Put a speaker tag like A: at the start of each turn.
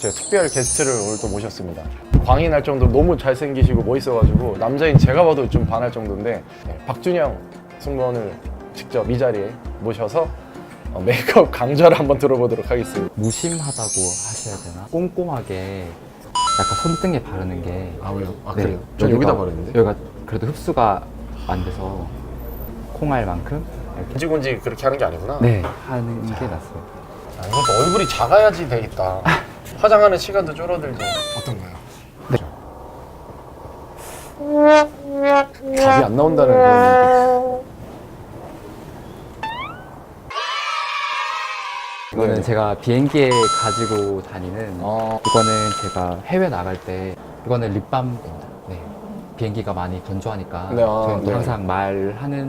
A: 제가 특별 게스트를 오늘 또 모셨습니다. 광이 날 정도로 너무 잘생기시고 멋있어가지고 남자인 제가 봐도 좀 반할 정도인데 네, 박준영 승무원을 직접 이 자리에 모셔서 어, 메이크업 강좌를 한번 들어보도록 하겠습니다.
B: 무심하다고 하셔야 되나? 꼼꼼하게 약간 손등에 바르는 게
A: 아 왜요? 아
B: 네,
A: 전 여기다 바르는데.
B: 여기가 그래도 흡수가 안 돼서 콩알만큼 이렇게
A: 건지건지 그렇게 하는 게 아니구나.
B: 네 하는 게 낫어요.
A: 아, 이것도 얼굴이 작아야지 되겠다. 화장하는 시간도 줄어들고 어떤가요?
B: 네.
A: 답이 안 나온다는 그런
B: 이거는
A: 네.
B: 제가 비행기에 가지고 다니는
A: 어.
B: 이거는 제가 해외 나갈 때 이거는 립밤입니다. 네. 비행기가 많이 건조하니까
A: 네, 아,
B: 저희는
A: 네.
B: 항상 말하는